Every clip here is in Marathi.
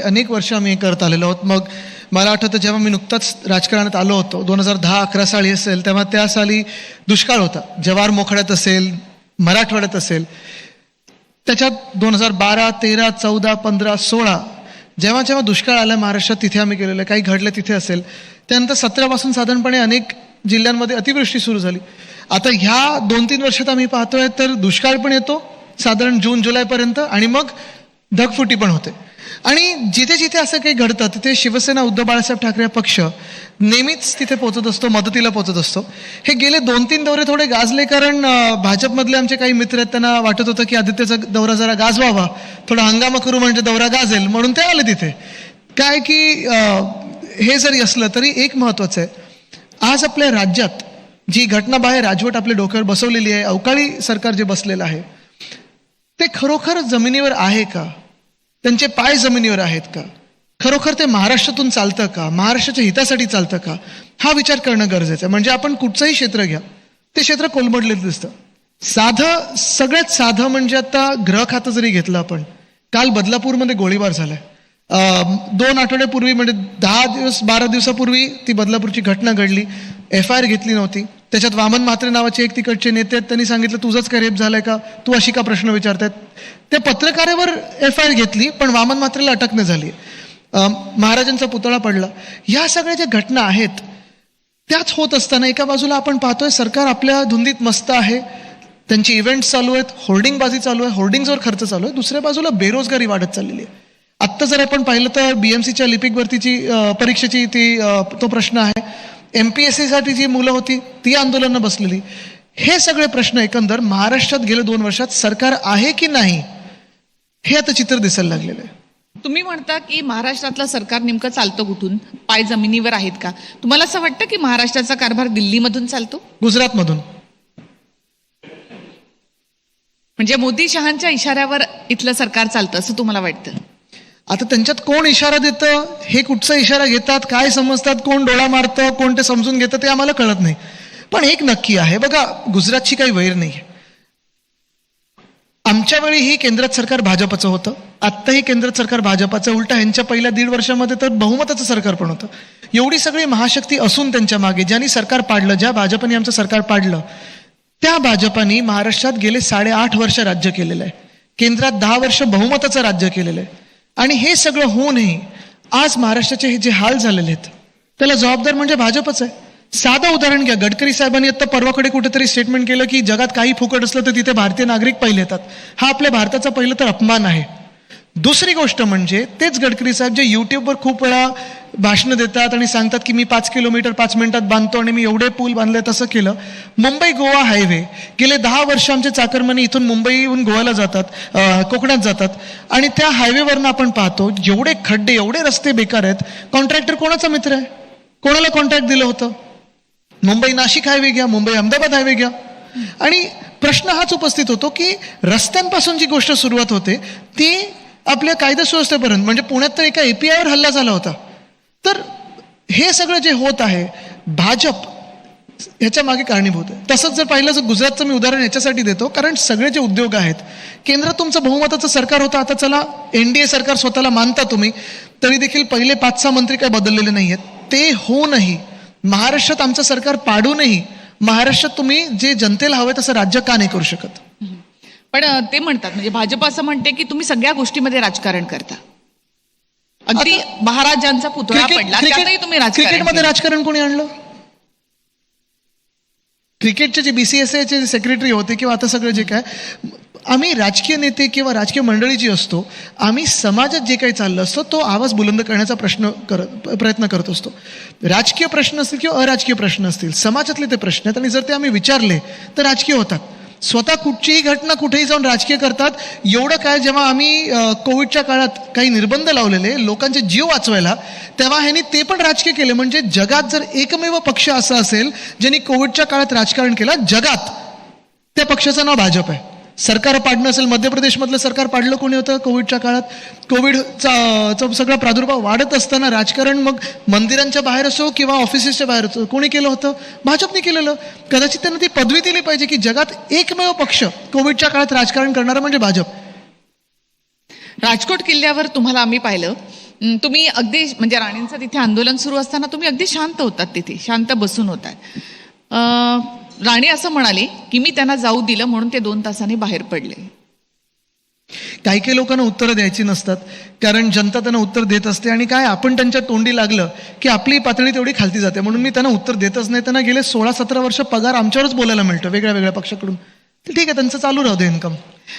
अनेक वर्ष आम्ही हे करत आलेलो आहोत. मग मला आठवतं जेव्हा मी नुकताच राजकारणात आलो होतो दोन हजार दहा अकरा साली असेल तेव्हा त्या साली दुष्काळ होता. जवार मोखड्यात असेल मराठवाड्यात असेल. त्याच्यात दोन हजार बारा तेरा चौदा पंधरा सोळा जेव्हा जेव्हा दुष्काळ आला महाराष्ट्रात तिथे आम्ही गेलेलो. आहे काही घडलं तिथे असेल. त्यानंतर सतरापासून साधारणपणे अनेक जिल्ह्यांमध्ये अतिवृष्टी सुरू झाली. आता ह्या दोन तीन वर्षात आम्ही पाहतोय तर दुष्काळ पण येतो साधारण जून जुलैपर्यंत आणि मग ढगफुटी पण होते. आणि जिथे जिथे असं काही घडतं तिथे शिवसेना उद्धव बाळासाहेब ठाकरे पक्ष नेहमीच तिथे पोचत असतो मदतीला पोचत असतो. हे गेले दोन तीन दौरे थोडे गाजले कारण भाजपमधले आमचे काही मित्र आहेत त्यांना वाटत होतं की आदित्यचा दौरा जरा गाजवावा. थोडा हंगामा करू म्हणजे दौरा गाजेल म्हणून ते आले तिथे. काय की हे जरी असलं तरी एक महत्त्वाचं आहे. आज आपल्या राज्यात जी घटना बाहेर राजवट आपल्या डोक्यावर बसवलेली आहे अवकाळी सरकार जे बसलेलं आहे ते खरोखर जमिनीवर आहे का? त्यांचे पाय जमिनीवर आहेत का? खरोखर ते महाराष्ट्रातून चालतं का? महाराष्ट्राच्या हितासाठी चालतं का? हा विचार करणं गरजेचं आहे. म्हणजे आपण कुठचंही क्षेत्र घ्या ते क्षेत्र कोलमडलेलं दिसतं. साधं सगळ्यात साधं म्हणजे आता ग्रह खातं जरी घेतलं आपण काल बदलापूरमध्ये गोळीबार झालाय. दोन आठवड्यापूर्वी म्हणजे दहा दिवस बारा दिवसापूर्वी ती बदलापूरची घटना घडली. एफ आय आर घेतली नव्हती. त्याच्यात वामन म्हात्रे नावाचे एक तिकडचे नेते आहेत त्यांनी सांगितलं तुझंच काय रेप झालाय का? तू अशी का प्रश्न विचारतायत? त्या पत्रकारावर एफ आय आर घेतली पण वामन म्हात्रेला अटक नाही झाली. महाराजांचा पुतळा पडला. या सगळ्या ज्या घटना आहेत त्याच होत असताना एका बाजूला आपण पाहतोय सरकार आपल्या धुंदीत मस्त आहे. त्यांचे इव्हेंट्स चालू आहेत होर्डिंगबाजी चालू आहे होर्डिंगवर खर्च चालू आहे. दुसऱ्या बाजूला बेरोजगारी वाढत चाललेली आहे. आत्ता जर आपण पाहिलं तर बीएमसीच्या लिपिक भरतीची परीक्षेची ती तो प्रश्न आहे. एम पी एस सीसाठी जी मुलं होती ती आंदोलनं बसलेली. हे सगळे प्रश्न एकंदर महाराष्ट्रात गेल्या दोन वर्षात सरकार आहे की नाही हे आता चित्र दिसायला लागलेलं आहे. तुम्ही म्हणता की महाराष्ट्रातलं सरकार नेमकं चालतं कुठून? पाय जमिनीवर आहेत का? तुम्हाला असं वाटतं की महाराष्ट्राचा कारभार दिल्लीमधून चालतो? गुजरातमधून. म्हणजे मोदी शहांच्या इशाऱ्यावर इथलं सरकार चालतं असं तुम्हाला वाटतं? आता त्यांच्यात कोण इशारा देतं? हे कुठचा इशारा घेतात? काय समजतात? कोण डोळा मारतं? कोण ते समजून घेतं? ते आम्हाला कळत नाही. पण एक नक्की आहे. बघा गुजरातची काही वैर नाही आमच्या वेळी ही केंद्रात सरकार भाजपचं होतं. आत्ताही केंद्रात सरकार भाजपाचं. उलटा ह्यांच्या पहिल्या दीड वर्षामध्ये तर बहुमताचं सरकार पण होतं. एवढी सगळी महाशक्ती असून त्यांच्या मागे ज्यांनी सरकार पाडलं ज्या भाजपने आमचं सरकार पाडलं त्या भाजपाने महाराष्ट्रात गेले साडेआठ वर्ष राज्य केलेलं आहे. केंद्रात दहा वर्ष बहुमताचं राज्य केलेलं आहे. आणि हे सगळं होऊनही आज महाराष्ट्राचे हे जे हाल झालेले आहेत त्याला जबाबदार म्हणजे भाजपच आहे. साधं उदाहरण घ्या. गडकरी साहेबांनी आता परवाकडे कुठेतरी स्टेटमेंट केलं की जगात काही फुकट असलं तर तिथे भारतीय नागरिक पहिले येतात. हा आपल्या भारताचा पहिलं तर अपमान आहे. दुसरी गोष्ट म्हणजे तेच गडकरी साहेब जे यूट्यूबवर खूप वेळा भाषणं देतात आणि सांगतात की मी पाच किलोमीटर पाच मिनिटात बांधतो आणि मी एवढे पूल बांधले तसं केलं. मुंबई गोवा हायवे गेले दहा वर्ष आमचे चाकरमानी इथून मुंबईहून गोव्याला जातात कोकणात जातात. आणि त्या हायवेवरनं आपण पाहतो जेवढे खड्डे एवढे रस्ते बेकार आहेत. कॉन्ट्रॅक्टर कोणाचा मित्र आहे? कोणाला कॉन्ट्रॅक्ट दिलं होतं? मुंबई नाशिक हायवे घ्या मुंबई अहमदाबाद हायवे घ्या. आणि प्रश्न हाच उपस्थित होतो की रस्त्यांपासून जी गोष्ट सुरुवात होते ती आपल्या कायदा सुव्यवस्थेपर्यंत म्हणजे पुण्यात तर एका एपीआयवर हल्ला झाला होता. तर हे सगळं जे होत आहे भाजप ह्याच्या मागे कारणीभूत आहे. तसंच जर पाहिलं तर गुजरातचं मी उदाहरण याच्यासाठी देतो कारण सगळे जे उद्योग आहेत केंद्रात तुमचं बहुमताचं सरकार होतं आता चला एन डी ए सरकार स्वतःला मानता तुम्ही तरी देखील पहिले पाच सहा मंत्री काय बदललेले नाही आहेत ते होऊनही महाराष्ट्रात आमचं सरकार पाडूनही महाराष्ट्रात तुम्ही जे जनतेला हवं तसं राज्य का नाही करू शकत? पण ते म्हणतात म्हणजे भाजप असं म्हणते की तुम्ही सगळ्या गोष्टीमध्ये राजकारण करता. अगदी महाराजांचा पुतळा पडला त्यातही तुम्ही राजकारण क्रिकेटमध्ये. राजकारण कोणी आणलं? क्रिकेटचे जे बीसीएसआयचे जे सेक्रेटरी होते किंवा आता सगळं जे काय आम्ही राजकीय नेते किंवा राजकीय मंडळी जी असतो आम्ही समाजात जे काही चाललं असतो तो आवाज बुलंद करण्याचा प्रश्न करत प्रयत्न करत असतो. राजकीय प्रश्न असतील किंवा अराजकीय प्रश्न असतील समाजातले ते प्रश्न आहेत आणि जर ते आम्ही विचारले तर राजकीय होतात. स्वतः कुठचीही घटना कुठेही जाऊन राजकीय करतात. एवढं काय जेव्हा आम्ही कोविडच्या काळात काही निर्बंध लावलेले लोकांचे जीव वाचवायला तेव्हा ह्यांनी ते पण राजकीय केले. म्हणजे जगात जर एकमेव पक्ष असा असेल ज्यांनी कोविडच्या काळात राजकारण केलं जगात त्या पक्षाचं नाव भाजप आहे. सरकार पाडणं असेल मध्य प्रदेशमधलं सरकार पाडलं कोणी होतं कोविडच्या काळात? कोविडचा चा सगळा प्रादुर्भाव वाढत असताना राजकारण मग मंदिरांच्या बाहेर असो किंवा ऑफिसेसच्या बाहेर असो कोणी केलं होतं? भाजपने केलेलं. कदाचित त्यांना ती पदवी दिली पाहिजे की जगात एकमेव पक्ष कोविडच्या काळात राजकारण करणारा म्हणजे भाजप. राजकोट किल्ल्यावर तुम्हाला आम्ही पाहिलं. तुम्ही अगदी म्हणजे राणींचं तिथे आंदोलन सुरू असताना तुम्ही अगदी शांत होतात तिथे शांत बसून होतात. राणी असं म्हणाले की मी त्यांना जाऊ दिलं म्हणून ते दोन तासांनी बाहेर पडले. काही काही लोकांना उत्तरं द्यायची नसतात कारण जनता त्यांना उत्तर देत असते आणि काय आपण त्यांच्या तोंडी लागलं की आपली पातळी तेवढी खालती जाते म्हणून मी त्यांना उत्तर देतच नाही. त्यांना गेले सोळा सतरा वर्ष पगार आमच्यावरच बोलायला मिळतं वेगळ्या वेगळ्या पक्षाकडून. तर ठीक आहे त्यांचं चालू राहू दे इन्कम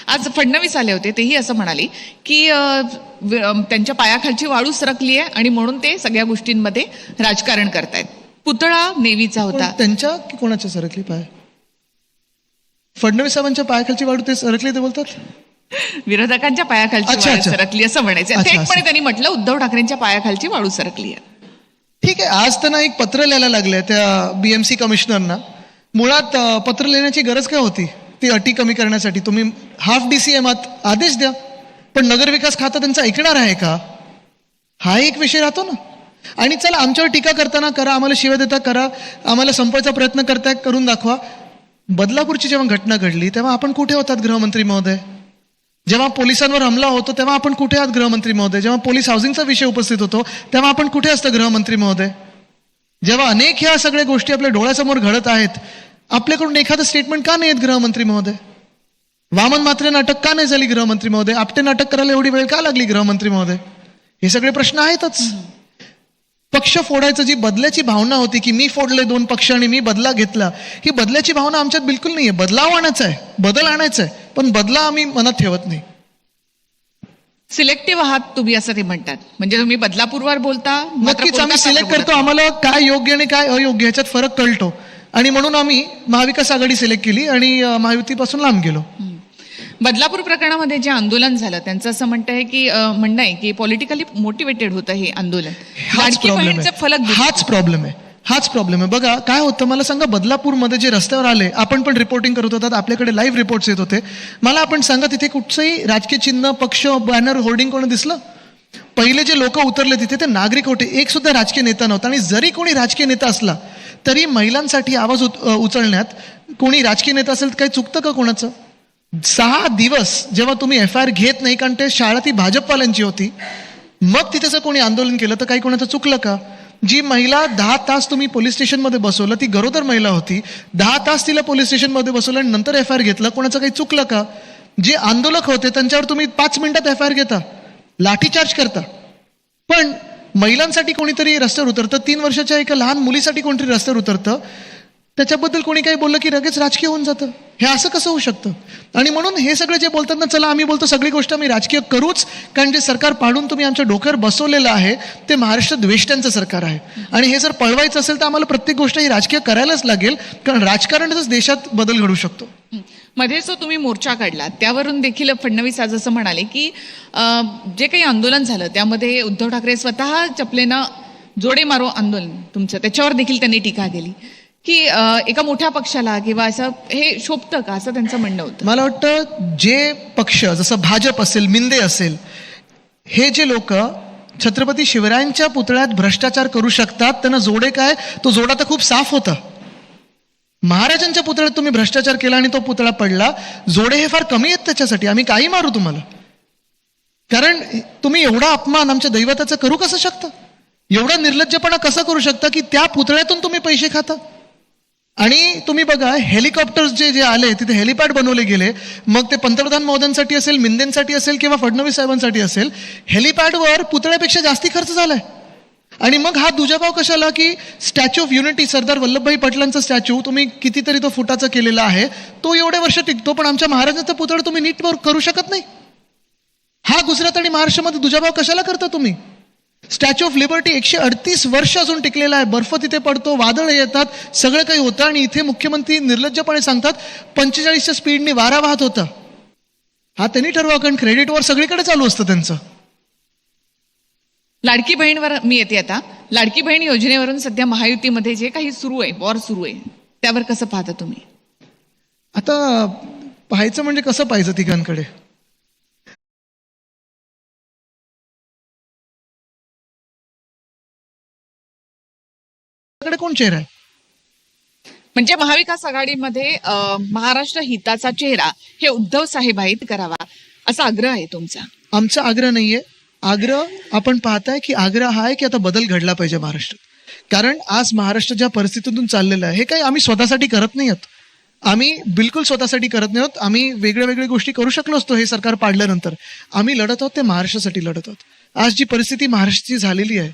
आज फडणवीस आले होते तेही असं म्हणाले की त्यांच्या पायाखालची वाळू सरकली आहे आणि म्हणून ते सगळ्या गोष्टींमध्ये राजकारण करतायत. पुतळा नेवीचा होता. त्यांच्या की कोणाच्या सरकली पाय? फडणवीस साहेबांच्या पायाखालची वाढू ते सरकली ते बोलतात? विरोधकांच्या पायाखालची वाळू. सरकली असं म्हणायचं. थेटपणे. त्यांनी म्हटलं उद्धव ठाकरेंच्या पायाखालची वाळू सरकली आहे. ठीक आहे आज त्यांना एक पत्र लिहायला लागलंय त्या बीएमसी कमिशनरना मुळात पत्र लिहिण्याची गरज काय होती? ती अटी कमी करण्यासाठी. तुम्ही हाफ डी सी एमात आदेश द्या. पण नगरविकास खातं त्यांचं ऐकणार आहे का? हा एक विषय राहतो ना. आणि चला आमच्यावर टीका करताना करा आम्हाला शिव्या देता करा आम्हाला संपवायचा प्रयत्न करताय करून दाखवा. बदलापूरची जेव्हा घटना घडली तेव्हा आपण कुठे होतात गृहमंत्री महोदय? जेव्हा पोलिसांवर हमला होतो तेव्हा आपण कुठे आहात गृहमंत्री महोदय? जेव्हा पोलीस हाऊसिंगचा विषय उपस्थित होतो तेव्हा आपण कुठे असतं गृहमंत्री महोदय? जेव्हा अनेक ह्या सगळ्या गोष्टी आपल्या डोळ्यासमोर घडत आहेत आपल्याकडून एखादं स्टेटमेंट का नाही आहेत गृहमंत्री महोदय? वामन मात्रे नाटक का नाही झाली गृहमंत्री महोदय? आपटे नाटक करायला एवढी वेळ का लागली गृहमंत्री महोदय? हे सगळे प्रश्न आहेतच. पक्ष फोडायचं जी बदल्याची भावना होती की मी फोडले दोन पक्ष आणि मी बदला घेतला ही बदल्याची भावना आमच्यात बिलकुल नाहीये. बदलाव आणायचा आहे बदल आणायचा आहे पण बदला आम्ही मनात ठेवत नाही. सिलेक्टिव्ह आहात तुम्ही असं ते म्हणतात. म्हणजे तुम्ही बदलापूरवर बोलता नक्कीच आम्ही सिलेक्ट करतो आम्हाला काय योग्य आणि काय अयोग्य ह्याच्यात फरक कळतो. आणि म्हणून आम्ही महाविकास आघाडी सिलेक्ट केली आणि महायुतीपासून लांब गेलो. बदलापूर प्रकरणामध्ये जे आंदोलन झालं त्यांचं असं म्हणणं आहे की म्हणणं आहे की पॉलिटिकली मोटिवेटेड होतं हे आंदोलन. हाच प्रॉब्लेम फलक. हाच प्रॉब्लेम आहे. हाच प्रॉब्लेम आहे. बघा काय होतं मला सांगा बदलापूरमध्ये जे रस्त्यावर आले आपण पण रिपोर्टिंग करत होतात आपल्याकडे लाईव्ह रिपोर्ट्स येत होते. मला आपण सांगा तिथे कुठचंही राजकीय चिन्ह पक्ष बॅनर होर्डिंग कोणी दिसलं? पहिले जे लोक उतरले तिथे ते नागरिक होते. एक सुद्धा राजकीय नेता नव्हता. आणि जरी कोणी राजकीय नेता असला तरी महिलांसाठी आवाज उचलण्यात कोणी राजकीय नेता असेल तर काही चुकतं का कोणाचं? सहा दिवस जेव्हा तुम्ही एफ आय आर घेत नाही कारण ते शाळा ती भाजपवाल्यांची होती मग तिथे जर कोणी आंदोलन केलं तर काही कोणाचं चुकलं का? जी महिला दहा तास तुम्ही पोलीस स्टेशनमध्ये बसवलं ती गरोदर महिला होती दहा तास तिला पोलीस स्टेशनमध्ये बसवलं आणि नंतर एफ आय आर घेतलं कोणाचं काही चुकलं का? जे आंदोलक होते त्यांच्यावर तुम्ही पाच मिनिटात एफ आय आर घेता लाठीचार्ज करता. पण महिलांसाठी कोणीतरी रस्त्यावर उतरतं तीन वर्षाच्या एका लहान मुलीसाठी कोणतरी रस्त्यावर उतरतं त्याच्याबद्दल कोणी काही बोललं की लगेच राजकीय होऊन जातं. हे असं कसं होऊ शकतं? आणि म्हणून हे सगळं जे बोलतात ना चला आम्ही बोलतो सगळी गोष्ट आम्ही राजकीय करूच कारण जे सरकार पाडून तुम्ही आमच्या डोक्यावर बसवलेलं आहे ते महाराष्ट्र द्वेष्ट्यांचं सरकार आहे. आणि हे जर पळवायचं असेल तर आम्हाला प्रत्येक गोष्ट ही राजकीय करायलाच लागेल कारण राजकारणच देशात बदल घडू शकतो. हं. मध्ये जो तुम्ही मोर्चा काढला त्यावरून देखील फडणवीस आज असं म्हणाले की जे काही आंदोलन झालं त्यामध्ये उद्धव ठाकरे स्वतः चपलेनं जोडे मारो आंदोलन तुमचं त्याच्यावर देखील त्यांनी टीका केली. की एका मोठ्या पक्षाला किंवा असं हे शोभतं का? असं त्यांचं म्हणणं होतं. मला वाटतं जे पक्ष जसं भाजप असेल मिंदे असेल हे जे लोक छत्रपती शिवरायांच्या पुतळ्यात भ्रष्टाचार करू शकतात त्यांना जोडे काय? तो जोडा तर खूप साफ होता. महाराजांच्या पुतळ्यात तुम्ही भ्रष्टाचार केला आणि तो पुतळा पडला जोडे हे फार कमी आहेत त्याच्यासाठी. आम्ही काही मारू तुम्हाला. कारण तुम्ही एवढा अपमान आमच्या दैवताचा करू कसं शकता? एवढा निर्लज्जपणा कसा करू शकता की त्या पुतळ्यातून तुम्ही पैसे खाता? आणि तुम्ही बघा हेलिकॉप्टर्स जे जे आले तिथे हेलिपॅड बनवले गेले. मग ते पंतप्रधान महोदयांसाठी असेल मिंदेंसाठी असेल किंवा फडणवीस साहेबांसाठी असेल हेलिपॅडवर पुतळ्यापेक्षा जास्ती खर्च झालाय. आणि मग हा दुजाभाव कशाला की statue of unity Sardar Vallabhbhai पटलांचा statue तुम्ही कितीतरी तो फुटाचा केलेला आहे तो एवढे वर्ष टिकतो पण आमच्या महाराजांचा पुतळा तुम्ही नीट करू शकत नाही. हा गुजरात आणि महाराष्ट्रामध्ये दुजाभाव कशाला करता तुम्ही? स्टॅच्यू ऑफ लिबर्टी एकशे अडतीस वर्ष अजून टिकलेला आहे. बर्फ तिथे पडतो वादळ येतात सगळं काही होतं आणि इथे मुख्यमंत्री निर्लज्जपणे सांगतात पंचेचाळीसच्या स्पीडने वारा वाहत होता. हा त्यांनी ठरवा कारण क्रेडिटवर सगळीकडे चालू असतं त्यांचं. लाडकी बहीणवर मी येते आता. लाडकी बहीण योजनेवरून सध्या महायुतीमध्ये जे काही सुरू आहे वॉर सुरू आहे त्यावर कसं पाहता तुम्ही? आता पाहायचं म्हणजे कसं पाहायचं तिघांकडे? कडे कोण चेहरा आहे? म्हणजे महाविकास आघाडीमध्ये महाराष्ट्र हिताचा चेहरा हे उद्धव साहेब आहेत करावा असा आग्रह आहे तुमचा. आमचा आग्रह नाहीये. आग्रह आपण पाहताय की आग्रह हा आहे की आता बदल घडला पाहिजे महाराष्ट्रात. कारण आज महाराष्ट्र ज्या परिस्थितीतून चाललेलं आहे हे काही आम्ही स्वतःसाठी करत नाही आहोत. आम्ही बिलकुल स्वतःसाठी करत नाही आहोत. आम्ही वेगळ्या वेगळ्या गोष्टी करू शकलो असतो हे सरकार पाडल्यानंतर. आम्ही लढत आहोत ते महाराष्ट्रासाठी लढत आहोत. आज जी परिस्थिती महाराष्ट्राची झालेली आहे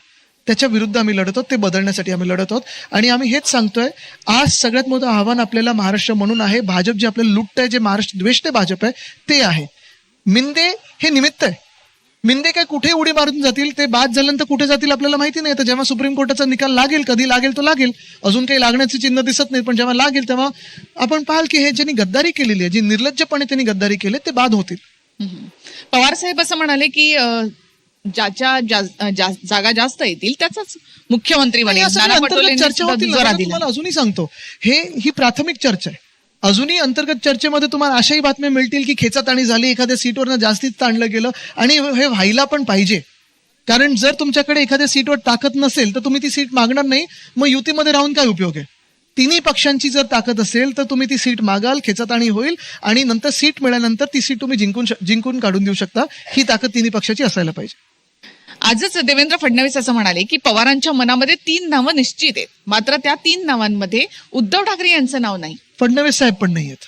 त्याच्या विरुद्ध आम्ही लढत आहोत ते बदलण्यासाठी आम्ही लढत आहोत. आणि आम्ही हेच सांगतोय आज सगळ्यात मोठं आव्हान आपल्याला महाराष्ट्र म्हणून आहे. भाजप जे आपल्याला लुटत आहे जे महाराष्ट्र द्वेष भाजप आहे ते आहे. मिंदे हे निमित्त आहे. मिंदे काय कुठे उडी मारून जातील ते बाद झाल्यानंतर कुठे जातील आपल्याला माहिती नाही. तर जेव्हा सुप्रीम कोर्टाचा निकाल लागेल कधी लागेल तो लागेल. अजून काही लागण्याचे चिन्ह दिसत नाही पण जेव्हा लागेल तेव्हा आपण पाहाल की हे ज्यांनी गद्दारी केलेली आहे जी निर्लज्जपणे त्यांनी गद्दारी केली ते बाद होतील. पवार साहेब असं म्हणाले की ज्याच्या जागा जास्त येतील त्याचाच मुख्यमंत्री अजूनही सांगतो. हे ही प्राथमिक चर्चा आहे. अजूनही अंतर्गत चर्चेमध्ये तुम्हाला अशाही बातम्या मिळतील की खेचाताणी झाली एखाद्या सीटवरनं जास्तीच ताणलं गेलं. आणि हे व्हायला पण पाहिजे. कारण जर तुमच्याकडे एखाद्या सीटवर ताकद नसेल तर तुम्ही ती सीट मागणार नाही. मग युतीमध्ये राहून काय उपयोग आहे? तिन्ही पक्षांची जर ताकद असेल तर तुम्ही ती सीट मागाल खेचाताणी होईल. आणि नंतर सीट मिळाल्यानंतर ती सीट तुम्ही जिंकून जिंकून काढून देऊ शकता. ही ताकद तिन्ही पक्षाची असायला पाहिजे. आजच देवेंद्र फडणवीस असं म्हणाले की पवारांच्या मनामध्ये तीन नावं निश्चित आहेत. मात्र त्या तीन नावांमध्ये उद्धव ठाकरे यांचं नाव नाही. फडणवीस साहेब पण नाही आहेत.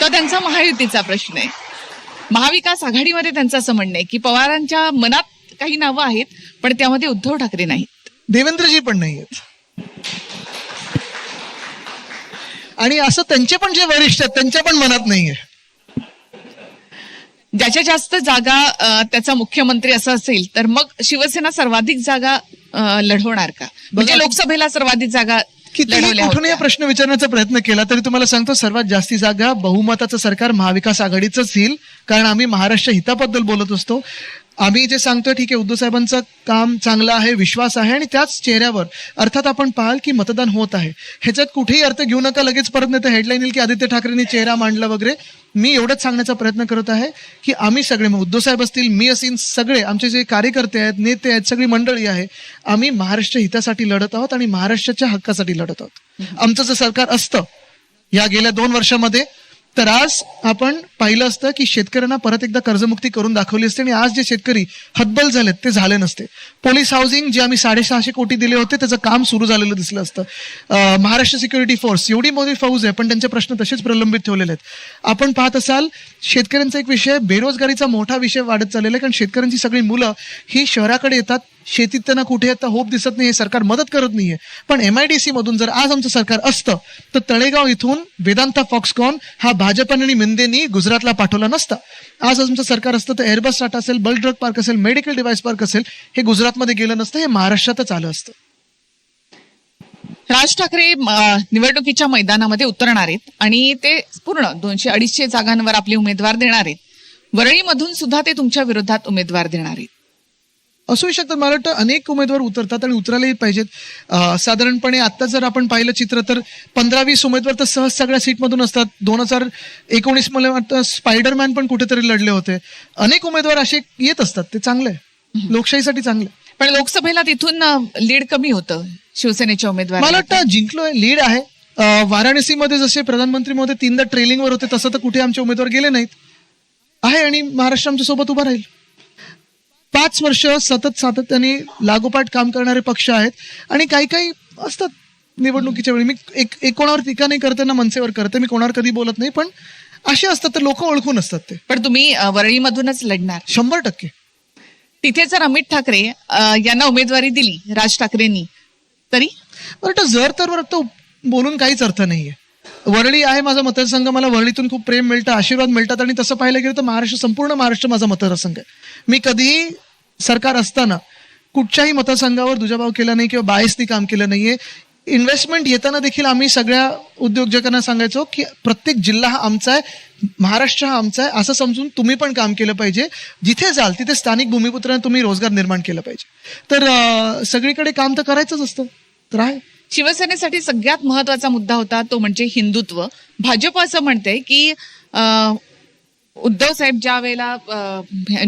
तर त्यांचा महायुतीचा प्रश्न आहे. महाविकास आघाडीमध्ये त्यांचं असं म्हणणं आहे की पवारांच्या मनात काही नावं आहेत पण त्यामध्ये उद्धव ठाकरे नाहीत. देवेंद्रजी पण नाही आहेत. आणि असं त्यांचे पण जे वरिष्ठ आहेत त्यांच्या पण मनात नाहीये ज्याच्या जास्त जागा त्याचा मुख्यमंत्री असं असेल तर मग शिवसेना सर्वाधिक जागा लढवणार का? म्हणजे लोकसभेला सर्वाधिक जागा कुठूनही प्रश्न विचारण्याचा प्रयत्न केला तरी तुम्हाला सांगतो सर्वात जास्ती जागा बहुमताचं सरकार महाविकास आघाडीचंच येईल. कारण आम्ही महाराष्ट्र हिताबद्दल बोलत असतो. आम्ही जे सांगतोय ठीक आहे उद्धव साहेबांचं काम चांगलं आहे विश्वास आहे आणि त्याच चेहऱ्यावर अर्थात आपण पाहाल की मतदान होत आहे. ह्याच्यात कुठेही अर्थ घेऊ नका लगेच परत नाही तर हेडलाईन येईल की आदित्य ठाकरेंनी चेहरा मांडला वगैरे. मी एवढंच सांगण्याचा प्रयत्न करत आहे की आम्ही सगळे मग उद्धव साहेब असतील मी असेल सगळे आमचे जे कार्यकर्ते आहेत नेते आहेत सगळी मंडळी आहे आम्ही महाराष्ट्र हितासाठी लढत आहोत आणि महाराष्ट्राच्या हक्कासाठी लढत आहोत. आमचं जर सरकार असतं या गेल्या दोन वर्षामध्ये तर आज आपण पाहिलं असतं की शेतकऱ्यांना परत एकदा कर्जमुक्ती करून दाखवली असते आणि आज जे शेतकरी हतबल झालेत ते झाले नसते. पोलीस हाऊसिंग जे आम्ही साडेसहाशे कोटी दिले होते त्याचं काम सुरू झालेलं दिसलं असतं. महाराष्ट्र सिक्युरिटी फोर्स एवढी मोठी फौज आहे पण त्यांचे प्रश्न तसेच प्रलंबित ठेवलेले आहेत. आपण पाहत असाल शेतकऱ्यांचा एक विषय बेरोजगारीचा मोठा विषय वाढत चाललेला आहे कारण शेतकऱ्यांची सगळी मुलं ही शहराकडे येतात शेतीत त्यांना कुठे आता होप दिसत नाही सरकार मदत करत नाहीये. पण एमआयडीसी मधून जर आज आमचं सरकार असतं तर तळेगाव इथून वेदांता फॉक्सकॉन हा भाजप आणि मिंदेनी गुजरातला पाठवला नसता. आज आमचं सरकार असतं तर एअरबस टाटा असेल बल्क ड्रग पार्क असेल मेडिकल डिव्हाइस पार्क असेल हे गुजरातमध्ये गेलं नसतं हे महाराष्ट्रातच आलं असतं. राज ठाकरे निवडणुकीच्या मैदानामध्ये उतरणार आहेत आणि ते पूर्ण दोनशे अडीचशे जागांवर आपले उमेदवार देणार आहेत. वरळीमधून सुद्धा ते तुमच्या विरोधात उमेदवार देणार आहेत. असूही शकतात. मला वाटतं अनेक उमेदवार उतरतात आणि उतरायलाही पाहिजेत. साधारणपणे आता जर आपण पाहिलं चित्र तर पंधरा वीस उमेदवार तर सहज सगळ्या सीटमधून असतात. दोन हजार एकोणीस मला वाटतं स्पायडरमॅन पण कुठेतरी लढले होते. अनेक उमेदवार असे येत असतात. ते चांगले आहे. लोकशाहीसाठी चांगले. पण लोकसभेला तिथून लीड कमी होतं शिवसेनेच्या उमेदवार मला वाटतं जिंकलोय लीड आहे. वाराणसीमध्ये जसे प्रधानमंत्री मोदी तीनदा ट्रेलिंगवर होते तसं तर कुठे आमचे उमेदवार गेले नाहीत. आहे आणि महाराष्ट्र आमच्यासोबत उभा राहील. पाच वर्ष सतत सातत्याने लागोपाठ काम करणारे पक्ष आहेत आणि काही काही असतात निवडणुकीच्या वेळी. मी एक एक कोणावर टीका नाही करते ना मनसेवर करते मी कोणावर कधी बोलत नाही पण असे असतात तर लोक ओळखून असतात ते. पण तुम्ही वरळीमधूनच लढणार. शंभर टक्के. तिथे जर अमित ठाकरे यांना उमेदवारी दिली राज ठाकरेंनी तरी? वाटतं जर तर बरं तो बोलून काहीच अर्थ नाहीये. वरळी आहे माझा मतदारसंघ मला वरळीतून खूप प्रेम मिळतं आशीर्वाद मिळतात आणि तसं पाहायला गेलं तर महाराष्ट्र संपूर्ण महाराष्ट्र माझा मतदारसंघ आहे. मी कधीही सरकार असताना कुठच्याही मतदारसंघावर दुजाभाव केला नाही किंवा बायसनी काम केलं नाहीये. इन्व्हेस्टमेंट येताना देखील आम्ही सगळ्या उद्योजकांना सांगायचो की प्रत्येक जिल्हा हा आमचा आहे महाराष्ट्र हा आमचा आहे असं समजून तुम्ही पण काम केलं पाहिजे. जिथे जाल तिथे स्थानिक भूमिपुत्रांना तुम्ही रोजगार निर्माण केला पाहिजे. तर सगळीकडे काम तर करायचंच असतं. तर आहे. शिवसेनेसाठी सगळ्यात महत्त्वाचा मुद्दा होता तो म्हणजे हिंदुत्व. भाजप असं म्हणते की अं, उद्धव साहेब ज्या वेळेला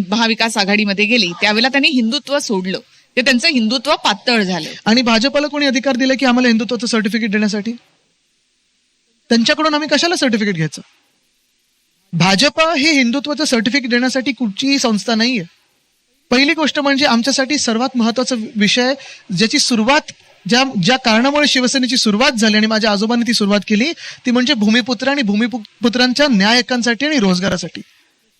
महाविकास आघाडीमध्ये गेली त्यावेळेला त्यांनी हिंदुत्व सोडलं. ते त्यांचं हिंदुत्व पातळ झालं. आणि भाजपला कोणी अधिकार दिला की आम्हाला हिंदुत्वाचं सर्टिफिकेट देण्यासाठी? त्यांच्याकडून आम्ही कशाला सर्टिफिकेट घ्यायचं? भाजप हे हिंदुत्वाचं सर्टिफिकेट देण्यासाठी कुठचीही संस्था नाहीये. पहिली गोष्ट म्हणजे आमच्यासाठी सर्वात महत्त्वाचा विषय ज्याची सुरुवात ज्या ज्या कारणामुळे शिवसेनेची सुरुवात झाली आणि माझ्या आजोबांनी ती सुरुवात केली ती म्हणजे भूमिपुत्र आणि भूमिपुत्रांच्या न्याय हक्कांसाठी आणि रोजगारासाठी.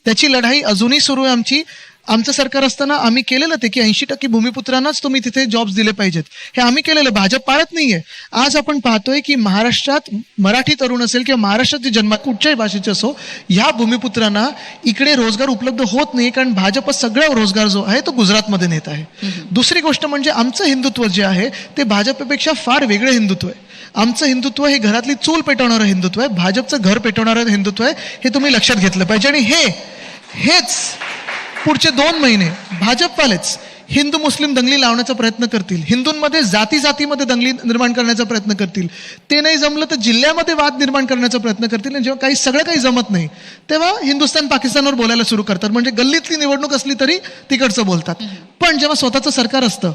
त्याची लढाई अजूनही सुरू आहे आमची. आमचं सरकार असताना आम्ही केलेलं ते की ऐंशी टक्के भूमिपुत्रांनाच तुम्ही तिथे जॉब्स दिले पाहिजेत. हे आम्ही केलेलं भाजप पाळत नाहीये. आज आपण पाहतोय की महाराष्ट्रात मराठी तरुण असेल किंवा महाराष्ट्रात जे जन्म कुठच्याही भाषेचे असो ह्या भूमिपुत्रांना इकडे रोजगार उपलब्ध होत नाही कारण भाजप सगळा रोजगार जो आहे तो गुजरातमध्ये नेत आहे. दुसरी गोष्ट म्हणजे आमचं हिंदुत्व जे आहे ते भाजपपेक्षा फार वेगळं हिंदुत्व आहे. आमचं हिंदुत्व हे घरातली चूल पेटवणारं हिंदुत्व आहे भाजपचं घर पेटवणारं हिंदुत्व आहे हे तुम्ही लक्षात घेतलं पाहिजे. आणि हे हेच पुढचे दोन महिने भाजपवालेच हिंदू मुस्लिम दंगली लावण्याचा प्रयत्न करतील. हिंदूंमध्ये जाती जातीमध्ये दंगली निर्माण करण्याचा प्रयत्न करतील. ते नाही जमलं तर जिल्ह्यामध्ये वाद निर्माण करण्याचा प्रयत्न करतील. आणि जेव्हा काही सगळं काही जमत नाही तेव्हा हिंदुस्थान पाकिस्तानवर बोलायला सुरू करतात. म्हणजे गल्लीतली निवडणूक असली तरी तिकडचं बोलतात. पण जेव्हा स्वतःचं सरकार असतं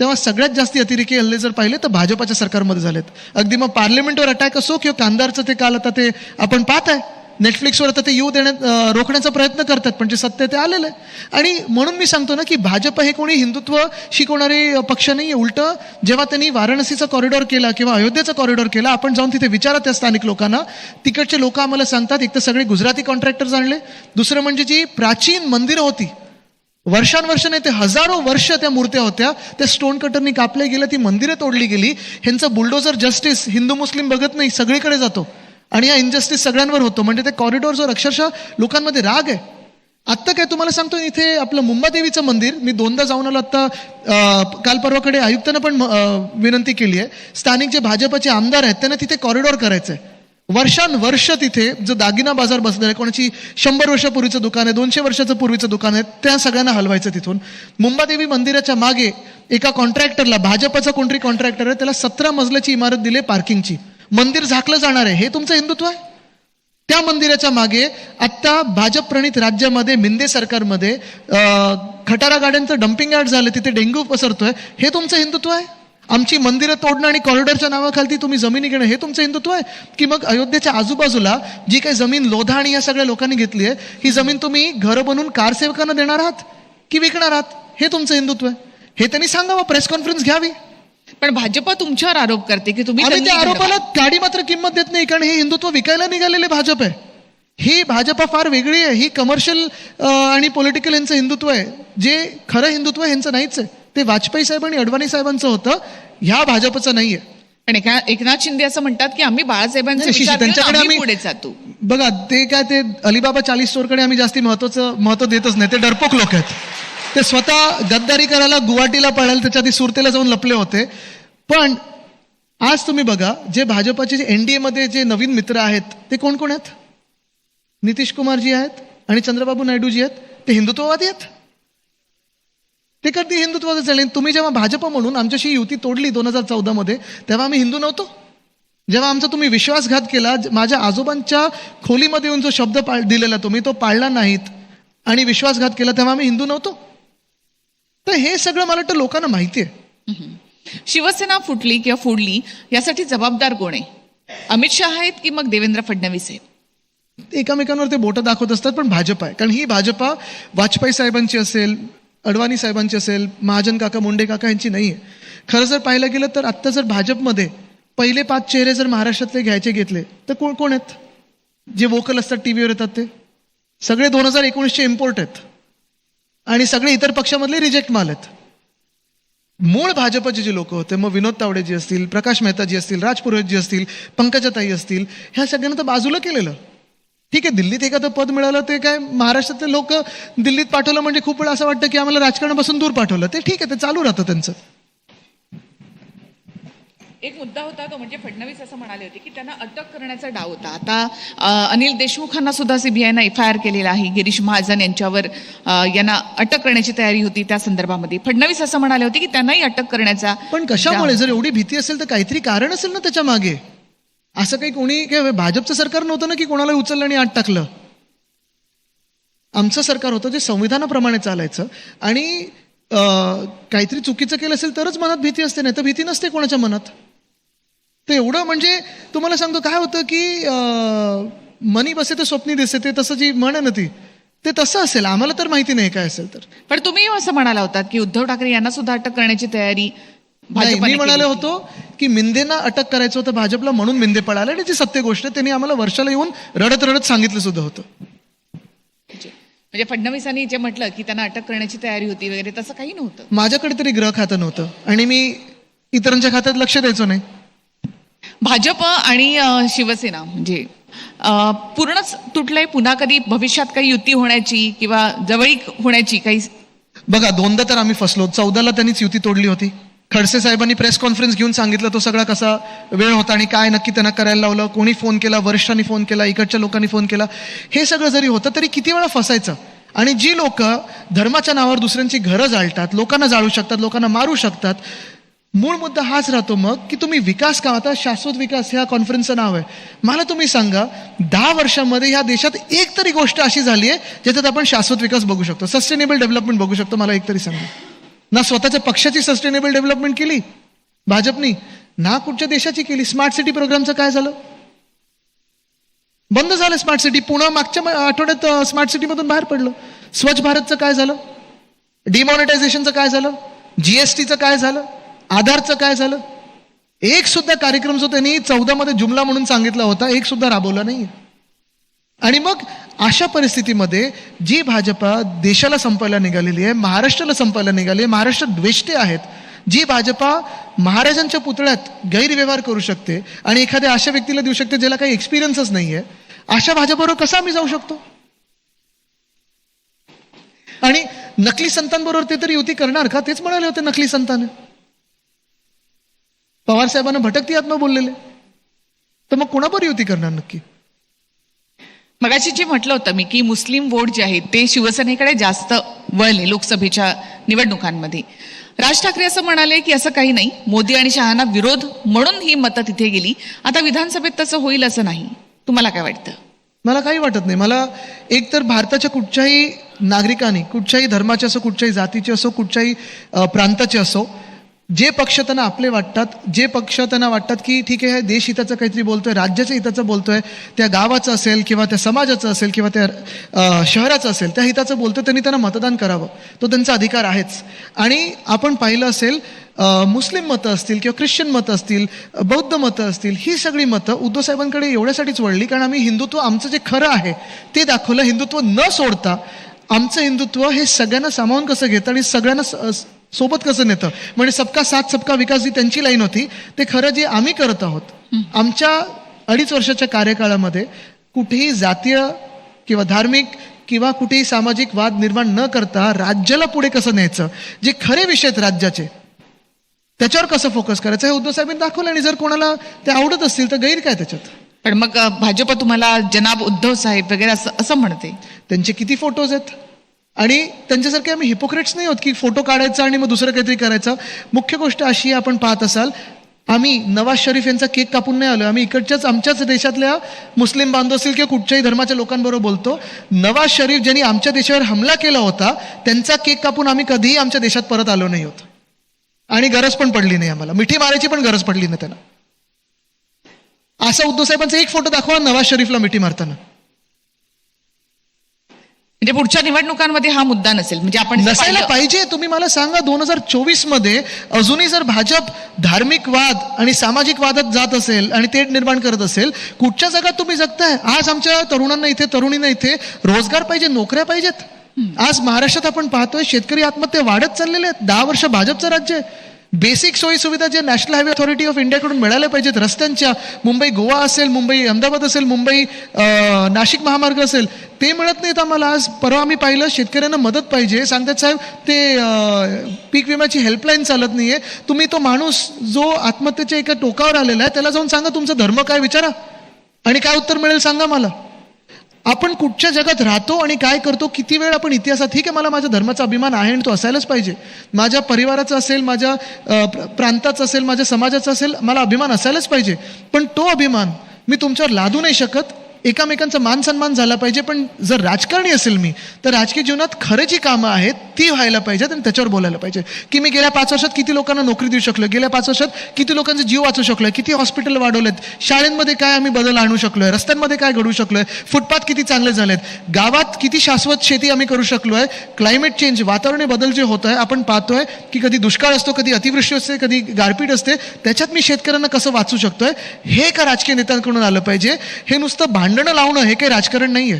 तेव्हा सगळ्यात जास्ती अतिरेकी हल्ले जर पाहिले तर भाजपाच्या सरकारमध्ये झालेत. अगदी मग पार्लमेंटवर अटॅक असो किंवा कांदारचं ते काल आता ते आपण पाहत आहे नेटफ्लिक्सवर आता ते येऊ देण्यात रोखण्याचा प्रयत्न करतात पण जे सत्य ते आलेलं आहे. आणि म्हणून मी सांगतो ना की भाजप हे कोणी हिंदुत्व शिकवणारे पक्ष नाही आहे उलटं जेव्हा त्यांनी वाराणसीचा कॉरिडॉर केला किंवा अयोध्येचा कॉरिडॉर केला आपण जाऊन तिथे विचारा त्या स्थानिक लोकांना. तिकडचे लोक आम्हाला सांगतात एक तर सगळे गुजराती कॉन्ट्रॅक्टर्स आणले. दुसरं म्हणजे जी प्राचीन मंदिरं होती वर्षानुवर्ष नाही ते हजारो वर्ष त्या मूर्त्या होत्या. त्या स्टोन कटरनी कापल्या गेल्या ती मंदिरं तोडली गेली. ह्यांचं बुलडोजर जस्टिस हिंदू मुस्लिम बघत नाही सगळीकडे जातो. आणि या इनजस्टिस सगळ्यांवर होतो. म्हणजे ते कॉरिडॉरवर अक्षरशः लोकांमध्ये राग आहे. आत्ता काय तुम्हाला सांगतो इथे आपलं मुंबादेवीचं मंदिर मी दोनदा जाऊन आलो आत्ता काल परवाकडे आयुक्तानं पण विनंती केली आहे. स्थानिक जे भाजपचे आमदार आहेत त्यांना तिथे कॉरिडॉर करायचं आहे वर्षानुवर्ष तिथे जो दागिना बाजार बसलेला आहे कोणाची शंभर वर्षापूर्वीचं दुकान आहे दोनशे वर्षाचं पूर्वीचं दुकान आहे त्या सगळ्यांना हलवायचं तिथून. मुंबादेवी मंदिराच्या मागे एका कॉन्ट्रॅक्टरला भाजपचा कोणतरी कॉन्ट्रॅक्टर आहे त्याला सतरा मजल्याची इमारत दिली पार्किंगची मंदिर झाकलं जाणार आहे. हे तुमचं हिंदुत्व आहे? त्या मंदिराच्या मागे आत्ता भाजप प्रणित राज्यामध्ये मिंदे सरकारमध्ये खटारा गाड्यांचं डम्पिंग यार्ड झालं तिथे डेंग्यू पसरतोय. हे तुमचं हिंदुत्व आहे? आमची मंदिरं तोडणं आणि कॉरिडॉरच्या नावाखालती तुम्ही जमिनी घेणं हे तुमचं हिंदुत्व आहे? की मग अयोध्येच्या आजूबाजूला जी काही जमीन लोधा आणि या सगळ्या लोकांनी घेतली आहे ही जमीन तुम्ही घरं बनवून कारसेवकांना देणार आहात? की विकणार आहात? हे तुमचं हिंदुत्व आहे. हे त्यांनी सांगावं प्रेस कॉन्फरन्स घ्यावी. पण भाजप तुमच्यावर आरोप करते की तुम्ही त्या. आरोपाला गाडी मात्र किंमत देत नाही कारण हे हिंदुत्व विकायला निघालेले भाजप आहे. ही भाजपा फार वेगळी आहे ही कमर्शियल आणि पॉलिटिकल यांचं हिंदुत्व आहे. जे खरं हिंदुत्व आहे ह्यांचं नाहीच आहे. ते वाजपेयी साहेब आणि अडवाणी साहेबांचं होतं ह्या भाजपचं नाहीये. पण एका एकनाथ शिंदे असं म्हणतात की आम्ही बाळासाहेबांचे नाही, पुढे जातो. बघा ते काय ते अलिबाबा चालीस स्टोअरकडे आम्ही जास्ती महत्वाचं महत्त्व देतच नाही ते डरपोक लोक आहेत. ते स्वतः गद्दारी करायला गुवाहाटीला पळायला त्याच्या आधी सुरतेला जाऊन लपले होते. पण आज तुम्ही बघा जे भाजपाचे जे एन डी एमध्ये जे नवीन मित्र आहेत ते कोण कोण आहेत? नितीश कुमारजी आहेत आणि चंद्रबाबू नायडूजी आहेत. ते हिंदुत्ववादी आहेत? ते कधी हिंदुत्वाचं चालेल तुम्ही जेव्हा भाजप म्हणून आमच्याशी युती तोडली दोन हजार चौदामध्ये तेव्हा आम्ही हिंदू नव्हतो. जेव्हा आमचा तुम्ही विश्वासघात केला माझ्या आजोबांच्या खोलीमध्ये येऊन जो शब्द पाळ दिलेला तुम्ही तो पाळला नाहीत आणि विश्वासघात केला तेव्हा आम्ही हिंदू नव्हतो. तर हे सगळं मला वाटतं लोकांना माहिती आहे. शिवसेना फुटली किंवा फोडली यासाठी जबाबदार कोण आहे? अमित शहा आहेत की मग देवेंद्र फडणवीस आहेत? एकामेकांवर ते बोटं दाखवत असतात पण भाजप आहे. कारण ही भाजपा वाजपेयी साहेबांची असेल अडवाणी साहेबांची असेल महाजन काका मुंडे काका यांची नाही आहे खरं जर पाहायला गेलं तर आत्ता जर भाजपमध्ये पहिले पाच चेहरे जर महाराष्ट्रातले घ्यायचे घेतले तर कोण कोण आहेत? जे वोकल असतात टी व्हीवर येतात ते. सगळे दोन हजार एकोणीसचे इम्पोर्ट आहेत. आणि सगळे इतर पक्षामधले रिजेक्ट माल आहेत. मूळ भाजपचे जे लोक होते मग विनोद तावडे जी असतील प्रकाश मेहता जी असतील राजपुरोहितजी जी असतील पंकजाताई असतील ह्या सगळ्यांना तर बाजूला केलेलं. ठीक आहे दिल्लीत एखादं पद मिळालं ते काय महाराष्ट्रातले लोक दिल्लीत पाठवलं म्हणजे खूप वेळा असं वाटतं की आम्हाला राजकारणापासून दूर पाठवलं. ते ठीक आहे ते चालू राहतं त्यांचं. एक मुद्दा होता तो म्हणजे फडणवीस असं म्हणाले होते की त्यांना अटक करण्याचा डाव होता. आता अनिल देशमुखांना सुद्धा सीबीआयनं एफ आय आर केलेला आहे. गिरीश महाजन यांच्यावर यांना अटक करण्याची तयारी होती त्या संदर्भामध्ये. फडणवीस असं म्हणाले होते की त्यांनाही अटक करण्याचा पण कशामुळे? जर एवढी भीती असेल तर काहीतरी कारण असेल ना त्याच्यामागे. असं काही कोणी भाजपचं सरकार नव्हतं ना की कोणाला उचललं आणि आत टाकलं? आमचं सरकार होतं जे संविधानाप्रमाणे चालायचं. आणि काहीतरी चुकीचं केलं असेल तरच मनात भीती असते नाही तर भीती नसते कोणाच्या मनात. तर एवढं म्हणजे तुम्हाला सांगतो काय होतं की मनी बसे ते स्वप्नी दिसे ते तसं जी म्हण ना ती ते तसं असेल. आम्हाला तर माहिती नाही काय असेल तर. पण तुम्ही असं म्हणाला होतात की उद्धव ठाकरे यांना सुद्धा अटक करण्याची तयारी मी म्हणालो. होतो. की मिंदेना अटक करायचं होतं भाजपला म्हणून मिंदे पळाले आणि ती सत्य गोष्ट. त्यांनी आम्हाला वर्षाला येऊन रडत रडत सांगितलं सुद्धा होतं. म्हणजे फडणवीसांनी जे म्हटलं की त्यांना अटक करण्याची तयारी होती वगैरे तसं काही नव्हतं. माझ्याकडे तरी ग्रह खातं नव्हतं. आणि मी इतरांच्या खात्यात लक्ष द्यायचो नाही. भाजप आणि शिवसेना म्हणजे पूर्णच तुटलंय पुन्हा कधी भविष्यात काही युती होण्याची किंवा जवळीक होण्याची काही बघा दोनदा तर आम्ही फसलो. चौदाला त्यांनीच युती तोडली होती. खडसे साहेबांनी प्रेस कॉन्फरन्स घेऊन सांगितलं तो सगळा कसा वेळ होता आणि काय नक्की त्यांना करायला लावलं कोणी फोन केला वरिष्ठांनी फोन केला इकडच्या लोकांनी फोन केला. हे सगळं जरी होतं तरी किती वेळा फसायचं? आणि जी लोक धर्माच्या नावावर दुसऱ्यांची घरं जाळतात लोकांना जाळू शकतात लोकांना मारू शकतात मूळ मुद्दा हाच राहतो मग की तुम्ही विकास का आता शाश्वत विकास ह्या कॉन्फरन्सचं नाव आहे. मला तुम्ही सांगा दहा वर्षामध्ये ह्या देशात एक तरी गोष्ट अशी झाली आहे ज्याच्यात आपण शाश्वत विकास बघू शकतो. सस्टेनेबल डेव्हलपमेंट बघू शकतो मला एक तरी सांगा. ना स्वतःच्या पक्षाची सस्टेनेबल डेव्हलपमेंट केली? भाजपनी? ना कुठच्या देशाची केली? स्मार्ट सिटी प्रोग्रामचं काय झालं? बंद झालं स्मार्ट सिटी पुन्हा मागच्या आठवड्यात स्मार्ट सिटीमधून बाहेर पडलं. स्वच्छ भारतचं काय झालं? डिमॉनिटायझेशनचं काय झालं? जीएसटीचं काय झालं? आधारचं काय झालं? एक सुद्धा कार्यक्रम जो त्यांनी चौदामध्ये जुमला म्हणून सांगितला होता एक सुद्धा राबवला नाही आणि मग अशा परिस्थितीमध्ये जी भाजपा देशाला संपायला निघालेली आहे महाराष्ट्राला संपायला निघाली आहे महाराष्ट्र द्वेष्टे आहेत जी भाजपा महाराजांच्या पुतळ्यात गैरव्यवहार करू शकते आणि एखाद्या अशा व्यक्तीला देऊ शकते ज्याला काही एक्सपिरियन्सच नाही आहे अशा भाजपबरोबर कसा आम्ही जाऊ शकतो? आणि नकली संतांबरोबर ते तरी युती करणार का? तेच म्हणाले होते नकली संतान. पवार साहेबांना भटकती आत्मा बोललेले? तर मग कोणाबरोबर युती करणार नक्की? मगाशी जे म्हटलं होतं मी की मुस्लिम वोट जे आहेत ते शिवसेनेकडे जास्त वळले लोकसभेच्या निवडणुकांमध्ये. राज ठाकरे असं म्हणाले की असं काही नाही मोदी आणि शहाना विरोध म्हणून ही मतं तिथे गेली. आता विधानसभेत तसं होईल असं नाही. तुम्हाला काय वाटतं? मला काही वाटत नाही. मला एक तर भारताच्या कुठच्याही नागरिकांनी कुठच्याही धर्माचे असो कुठच्याही जातीचे असो कुठच्याही प्रांताचे असो जे पक्ष त्यांना आपले वाटतात जे पक्ष त्यांना वाटतात की ठीक आहे देश हिताचं काहीतरी बोलतोय राज्याच्या हिताचं बोलतोय त्या गावाचं असेल किंवा त्या समाजाचं असेल किंवा त्या शहराचं असेल त्या हिताचं बोलतोय त्यांनी त्यांना मतदान करावं. तो त्यांचा अधिकार आहेच. आणि आपण पाहिलं असेल मुस्लिम मतं असतील किंवा ख्रिश्चन मतं असतील बौद्ध मतं असतील ही सगळी मतं उद्धव साहेबांकडे एवढ्यासाठीच वळली कारण आम्ही हिंदुत्व आमचं जे खरं आहे ते दाखवलं हिंदुत्व न सोडता आमचं हिंदुत्व हे सगळ्यांना सामावून कसं घेतं आणि सगळ्यांना सोबत कसं नेतं? म्हणजे सबका साथ सबका विकास जी त्यांची लाईन होती ते खरं जे आम्ही करत आहोत आमच्या अडीच वर्षाच्या कार्यकाळामध्ये कुठेही जातीय किंवा धार्मिक किंवा कुठेही सामाजिक वाद निर्माण न करता राज्याला पुढे कसं न्यायचं? जे खरे विषय आहेत राज्याचे त्याच्यावर कसं फोकस करायचं? हे उद्धव साहेबांनी दाखवलं आणि जर कोणाला ते आवडत असतील तर गैर काय त्याच्यात? पण मग भाजप तुम्हाला जनाब उद्धव साहेब वगैरे असं असं म्हणते. त्यांचे किती फोटोज आहेत? आणि त्यांच्यासारखे आम्ही हिपोक्रेट्स नाही होत की फोटो काढायचा आणि मग दुसरं काहीतरी करायचं. मुख्य गोष्ट अशी आपण पाहत असाल आम्ही नवाज शरीफ यांचा केक कापून नाही आलो आम्ही इकडच्याच आमच्याच देशातल्या मुस्लिम बांधव असतील किंवा कुठच्याही धर्माच्या लोकांबरोबर बोलतो. नवाज शरीफ ज्यांनी आमच्या देशावर हमला केला होता त्यांचा केक कापून आम्ही कधीही आमच्या देशात परत आलो नाही होत. आणि गरज पण पडली नाही आम्हाला. मिठी मारायची पण गरज पडली नाही त्यांना. असा उद्धव साहेबांचा एक फोटो दाखवा नवाज शरीफला मिठी मारताना. म्हणजे पुढच्या निवडणुकांमध्ये हा मुद्दा नसेल. म्हणजे आपण नसायला पाहिजे. तुम्ही मला सांगा दोन हजार चोवीसमध्ये अजूनही जर भाजप धार्मिक वाद आणि सामाजिक वादात जात असेल आणि तेढ निर्माण करत असेल कुठच्या जगात तुम्ही जगताय? आज आमच्या तरुणांना इथे तरुणींना इथे रोजगार पाहिजे नोकऱ्या पाहिजेत. आज महाराष्ट्रात आपण पाहतोय शेतकरी आत्महत्या वाढत चाललेले आहेत. दहा वर्ष भाजपचं राज्य आहे. बेसिक सोयी सुविधा जे नॅशनल हायवे अथॉरिटी ऑफ इंडियाकडून मिळाल्या पाहिजेत. रस्त्यांच्या मुंबई गोवा असेल मुंबई अहमदाबाद असेल मुंबई नाशिक महामार्ग असेल ते मिळत नाहीत आम्हाला आज. परवा आम्ही पाहिलं शेतकऱ्यांना मदत पाहिजे. सांगतात साहेब ते पीक विम्याची हेल्पलाईन चालत नाही आहे तुम्ही तो माणूस जो आत्महत्येच्या एका टोकावर आलेला आहे त्याला जाऊन सांगा तुमचा धर्म काय विचारा. आणि काय उत्तर मिळेल सांगा मला. आपण कुठच्या जगात राहतो आणि काय करतो किती वेळ आपण इतिहासात ठीक आहे मला माझ्या धर्माचा अभिमान आहे आणि तो असायलाच पाहिजे. माझ्या परिवाराचा असेल माझ्या प्रांताचा असेल माझ्या समाजाचा असेल मला अभिमान असायलाच पाहिजे. पण तो अभिमान मी तुमच्यावर लादू नाही शकत. एकामेकांचा मान सन्मान झाला पाहिजे पण जर राजकारणी असेल मी तर राजकीय जीवनात खरं जी कामं आहेत ती व्हायला पाहिजेत आणि त्याच्यावर बोलायला पाहिजे. की मी गेल्या पाच वर्षात किती लोकांना नोकरी देऊ शकलो गेल्या पाच वर्षात किती लोकांचे जीव वाचू शकलोय किती हॉस्पिटल वाढवलेत शाळेंमध्ये काय आम्ही बदल आणू शकलोय रस्त्यांमध्ये काय घडवू शकलोय फुटपाथ किती चांगले झालेत गावात किती शाश्वत शेती आम्ही करू शकलोय क्लायमेट चेंज वातावरणीय बदल जे होत आहे आपण पाहतोय की कधी दुष्काळ असतो कधी अतिवृष्टी असते कधी गारपीट असते त्याच्यात मी शेतकऱ्यांना कसं वाचू शकतोय हे एका राजकीय नेत्यांकडून आलं पाहिजे. हे नुसतं भांडणं लावणं हे काही राजकारण नाहीये.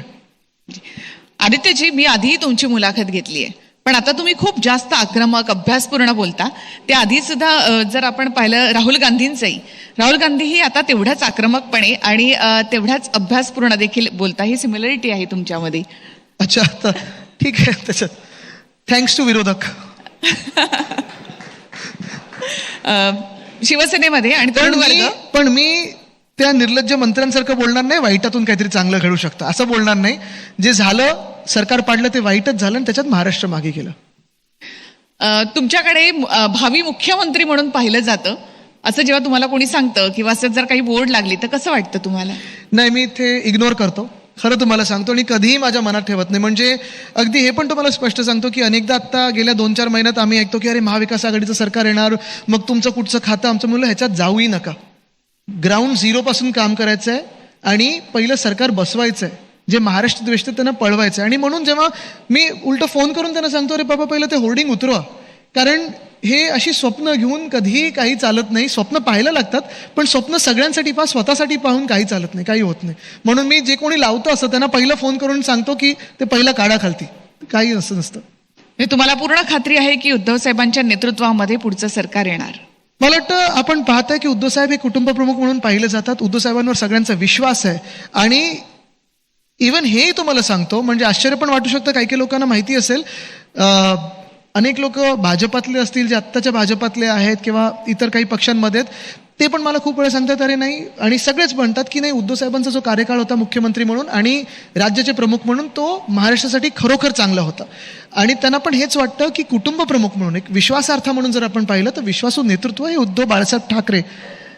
आदित्यजी मी आधीही तुमची मुलाखत घेतली आहे पण आता तुम्ही खूप जास्त आक्रमक अभ्यासपूर्ण बोलता. त्या आधी सुद्धा जर आपण पाहिलं राहुल गांधींचंही. राहुल गांधीही आता तेवढ्याच आक्रमकपणे आणि तेवढ्याच अभ्यासपूर्ण देखील बोलता. ही सिमिलरिटी आहे तुमच्यामध्ये. अच्छा आता ठीक आहे त्याच्यात. थँक्स टू विरोधक. शिवसेनेमध्ये आणि पण मी त्या निर्लज्ज मंत्र्यांसारखं बोलणार नाही वाईटातून काहीतरी चांगलं घडू शकतं. असं बोलणार नाही. जे झालं सरकार पाडलं ते वाईटच झालं आणि त्याच्यात महाराष्ट्र मागे गेलं. तुमच्याकडे भावी मुख्यमंत्री म्हणून पाहिलं जातं. असं जेव्हा तुम्हाला कोणी सांगतं किंवा असं जर काही बोर्ड लागली तर कसं वाटतं तुम्हाला? नाही मी ते इग्नोर करतो. खरं तुम्हाला सांगतो आणि कधीही माझ्या मनात ठेवत नाही. म्हणजे अगदी हे पण तुम्हाला स्पष्ट सांगतो की अनेकदा आत्ता गेल्या दोन चार महिन्यात आम्ही ऐकतो की अरे महाविकास आघाडीचं सरकार येणार मग तुमचं कुठचं खातं आमचं मुलं ह्याच्यात जाऊही नका. ग्राउंड झिरोपासून काम करायचं आहे आणि पहिलं सरकार बसवायचं आहे. जे महाराष्ट्र द्वेष्ट त्यांना पळवायचं आहे. आणि म्हणून जेव्हा मी उलटं फोन करून त्यांना सांगतो अरे बाबा पहिलं ते होर्डिंग उतरवा. कारण हे अशी स्वप्न घेऊन कधीही काही चालत नाही. स्वप्न पाहायला लागतात पण स्वप्न सगळ्यांसाठी पहा स्वतःसाठी पाहून काही चालत नाही काही होत नाही. म्हणून मी जे कोणी लावतो असं त्यांना पहिलं फोन करून सांगतो की ते पहिलं काढा खालती. काही असं नसतं. म्हणजे तुम्हाला पूर्ण खात्री आहे की उद्धव साहेबांच्या नेतृत्वामध्ये पुढचं सरकार येणार? मला वाटतं आपण पाहताय की उद्धवसाहेब हे कुटुंब प्रमुख म्हणून पाहिले जातात. उद्धवसाहेबांवर सगळ्यांचा विश्वास आहे. आणि इवन हेही तुम्हाला सांगतो म्हणजे आश्चर्य पण वाटू शकतं काही काही लोकांना माहिती असेल. अनेक लोक भाजपातले असतील जे आत्ताच्या भाजपातले आहेत किंवा इतर काही पक्षांमध्ये आहेत ते पण मला खूप वेळा सांगतात अरे नाही. आणि सगळेच म्हणतात की नाही उद्धव साहेबांचा जो कार्यकाळ होता मुख्यमंत्री म्हणून आणि राज्याचे प्रमुख म्हणून तो महाराष्ट्रासाठी खरोखर चांगला होता. आणि त्यांना पण हेच वाटतं की कुटुंब प्रमुख म्हणून एक विश्वासार्थ म्हणून जर आपण पाहिलं तर विश्वासू नेतृत्व हे उद्धव बाळासाहेब ठाकरे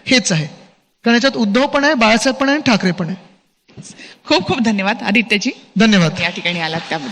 हेच आहे. कारण याच्यात उद्धव पण आहे बाळासाहेब पण आहे आणि ठाकरे पण आहे. खूप खूप धन्यवाद. आदित्यजी. धन्यवाद. या ठिकाणी आलात त्याबद्दल.